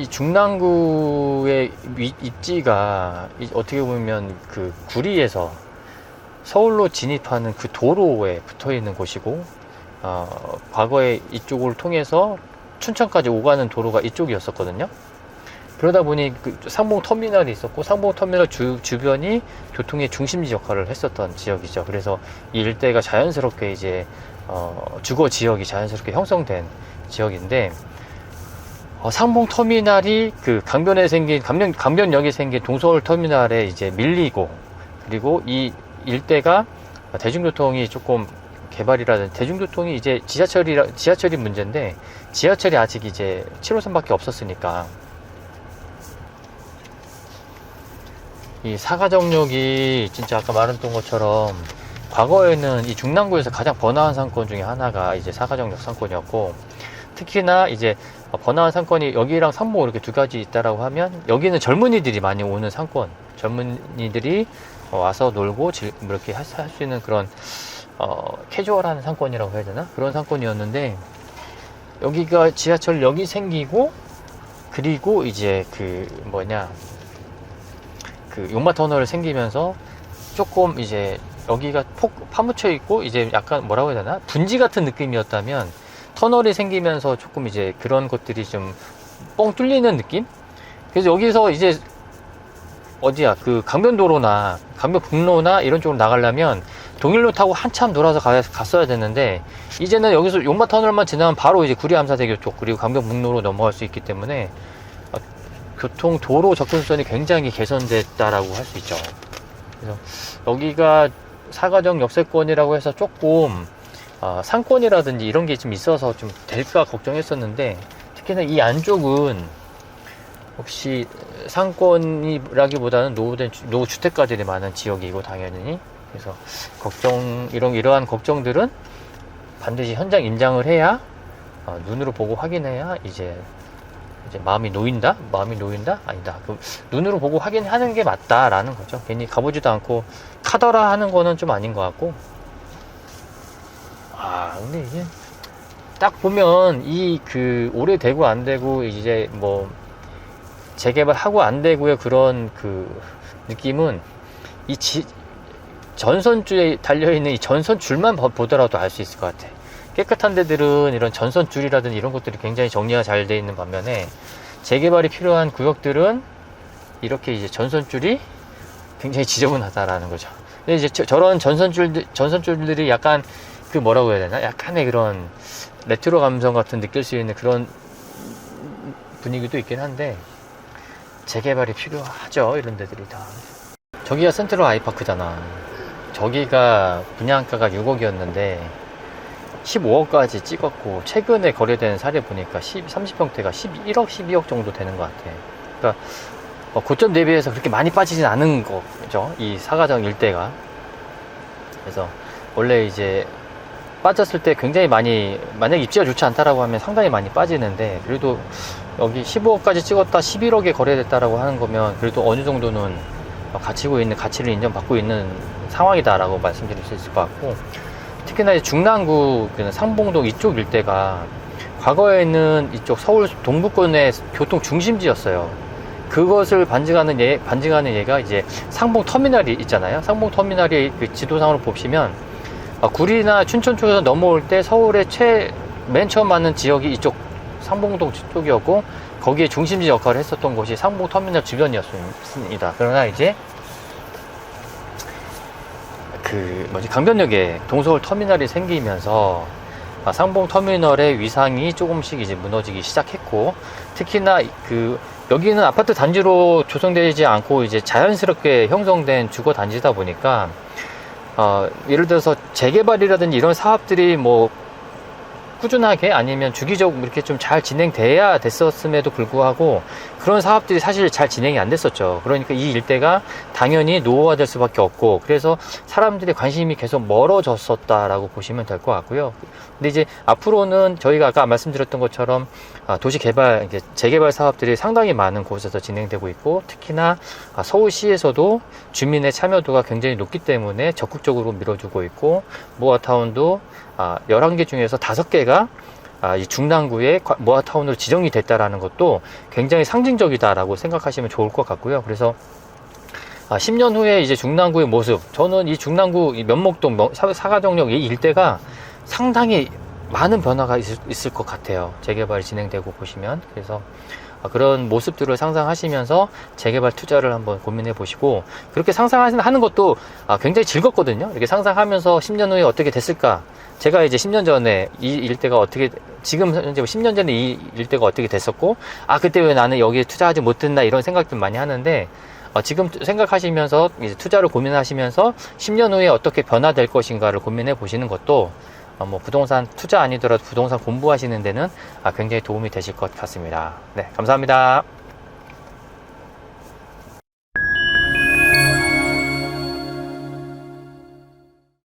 이 중랑구의 위- 입지가 이- 어떻게 보면 그 구리에서 서울로 진입하는 그 도로에 붙어 있는 곳이고, 어, 과거에 이쪽을 통해서 춘천까지 오가는 도로가 이쪽이었었거든요. 그러다 보니 그 상봉 터미널이 있었고 상봉 터미널 주, 주변이 교통의 중심지 역할을 했었던 지역이죠. 그래서 이 일대가 자연스럽게 이제 어, 주거 지역이 자연스럽게 형성된 지역인데 어, 상봉 터미널이 그 강변에 생긴 강변 강변역에 생긴 동서울 터미널에 이제 밀리고 그리고 이 일대가 대중교통이 조금 개발이라든 대중교통이 이제 지하철이라 지하철이 문제인데 지하철이 아직 이제 7호선밖에 없었으니까. 이 사가정역이 진짜 아까 말했던 것처럼 과거에는 이 중랑구에서 가장 번화한 상권 중에 하나가 이제 사가정역 상권이었고 특히나 이제 번화한 상권이 여기랑 삼모 이렇게 두 가지 있다라고 하면 여기는 젊은이들이 많이 오는 상권. 젊은이들이 어, 와서 놀고 즐- 뭐 이렇게 할 수 있는 그런 어, 캐주얼한 상권이라고 해야 되나? 그런 상권이었는데 여기가 지하철역이 생기고 그리고 이제 그 뭐냐 그 용마 터널 생기면서 조금 이제 여기가 폭 파묻혀 있고 이제 약간 뭐라고 해야 되나? 분지 같은 느낌이었다면 터널이 생기면서 조금 이제 그런 것들이 좀 뻥 뚫리는 느낌? 그래서 여기서 이제 어디야 그 강변도로나 강변북로나 이런 쪽으로 나가려면 동일로 타고 한참 돌아서 가, 갔어야 되는데 이제는 여기서 용마 터널만 지나면 바로 이제 구리암사대교 쪽 그리고 강변북로로 넘어갈 수 있기 때문에 어, 교통 도로 접근성이 굉장히 개선됐다라고 할 수 있죠. 그래서 여기가 사가정 역세권이라고 해서 조금 어, 상권이라든지 이런 게 좀 있어서 좀 될까 걱정했었는데 특히나 이 안쪽은 혹시 상권이라기보다는 노후된 주- 노후 주택가들이 많은 지역이고 당연히. 그래서 걱정 이런 이러한 걱정들은 반드시 현장 임장을 해야 어, 눈으로 보고 확인해야 이제 이제 마음이 놓인다? 마음이 놓인다? 아니다. 그 눈으로 보고 확인하는 게 맞다라는 거죠. 괜히 가보지도 않고 카더라 하는 거는 좀 아닌 것 같고 아 근데 이게 딱 보면 이 그 오래되고 안 되고 이제 뭐 재개발하고 안 되고의 그런 그 느낌은 이 지, 전선줄에 달려있는 이 전선줄만 보- 보더라도 알 수 있을 것 같아. 깨끗한 데들은 이런 전선줄이라든지 이런 것들이 굉장히 정리가 잘 돼 있는 반면에 재개발이 필요한 구역들은 이렇게 이제 전선줄이 굉장히 지저분하다라는 거죠. 근데 이제 저, 런 전선줄, 전선줄들이 약간 그 뭐라고 해야 되나? 약간의 그런 레트로 감성 같은 느낄 수 있는 그런 분위기도 있긴 한데 재개발이 필요하죠. 이런 데들이 다. 저기가 센트럴 아이파크잖아. 저기가 분양가가 6억이었는데 15억까지 찍었고 최근에 거래된 사례 보니까 10, 30평대가 11억, 12억 정도 되는 것 같아. 그러니까 어, 고점 대비해서 그렇게 많이 빠지진 않은 거죠. 이 사가정 일대가. 그래서 원래 이제 빠졌을 때 굉장히 많이 만약 입지가 좋지 않다라고 하면 상당히 많이 빠지는데 그래도 여기 15억까지 찍었다 11억에 거래됐다라고 하는 거면 그래도 어느 정도는 가치고 있는 가치를 인정받고 있는 상황이다라고 말씀드릴 수 있을 것 같고 특히나 중랑구 그 상봉동 이쪽 일대가 과거에는 이쪽 서울 동부권의 교통 중심지였어요. 그것을 반증하는 예, 반증하는 예가 이제 상봉 터미널이 있잖아요. 상봉 터미널이 그 지도상으로 보시면 아, 구리나 춘천 쪽에서 넘어올 때 서울의 최, 맨 처음 맞는 지역이 이쪽 상봉동 쪽이었고, 거기에 중심지 역할을 했었던 곳이 상봉 터미널 주변이었습니다. 그러나 이제, 그, 뭐지, 강변역에 동서울 터미널이 생기면서, 아, 상봉 터미널의 위상이 조금씩 이제 무너지기 시작했고, 특히나 그, 여기는 아파트 단지로 조성되지 않고 이제 자연스럽게 형성된 주거 단지다 보니까, 어, 예를 들어서 재개발이라든지 이런 사업들이 뭐 꾸준하게 아니면 주기적으로 이렇게 좀 잘 진행돼야 됐었음에도 불구하고 그런 사업들이 사실 잘 진행이 안 됐었죠. 그러니까 이 일대가 당연히 노후화될 수밖에 없고 그래서 사람들의 관심이 계속 멀어졌었다라고 보시면 될 것 같고요. 근데 이제 앞으로는 저희가 아까 말씀드렸던 것처럼 아, 도시 개발, 재개발 사업들이 상당히 많은 곳에서 진행되고 있고 특히나 아, 서울시에서도 주민의 참여도가 굉장히 높기 때문에 적극적으로 밀어주고 있고 모아타운도 아, 11개 중에서 5개가 아, 이 중랑구의 과- 모아타운으로 지정이 됐다라는 것도 굉장히 상징적이다라고 생각하시면 좋을 것 같고요. 그래서 아, 10년 후에 이제 중랑구의 모습, 저는 이 중랑구 이 면목동 명- 사- 사가정역 이 일대가 상당히 많은 변화가 있을, 있을 것 같아요. 재개발이 진행되고 보시면. 그래서 아, 그런 모습들을 상상하시면서 재개발 투자를 한번 고민해 보시고 그렇게 상상하는 것도 아, 굉장히 즐겁거든요. 이렇게 상상하면서 10년 후에 어떻게 됐을까? 제가 이제 10년 전에 이 일대가 어떻게 지금 현재 10년 전에 이 일대가 어떻게 됐었고 아 그때 왜 나는 여기에 투자하지 못했나 이런 생각들 많이 하는데 어, 지금 생각하시면서 이제 투자를 고민하시면서 10년 후에 어떻게 변화될 것인가를 고민해 보시는 것도 어, 뭐 부동산 투자 아니더라도 부동산 공부하시는 데는 아, 굉장히 도움이 되실 것 같습니다. 네, 감사합니다.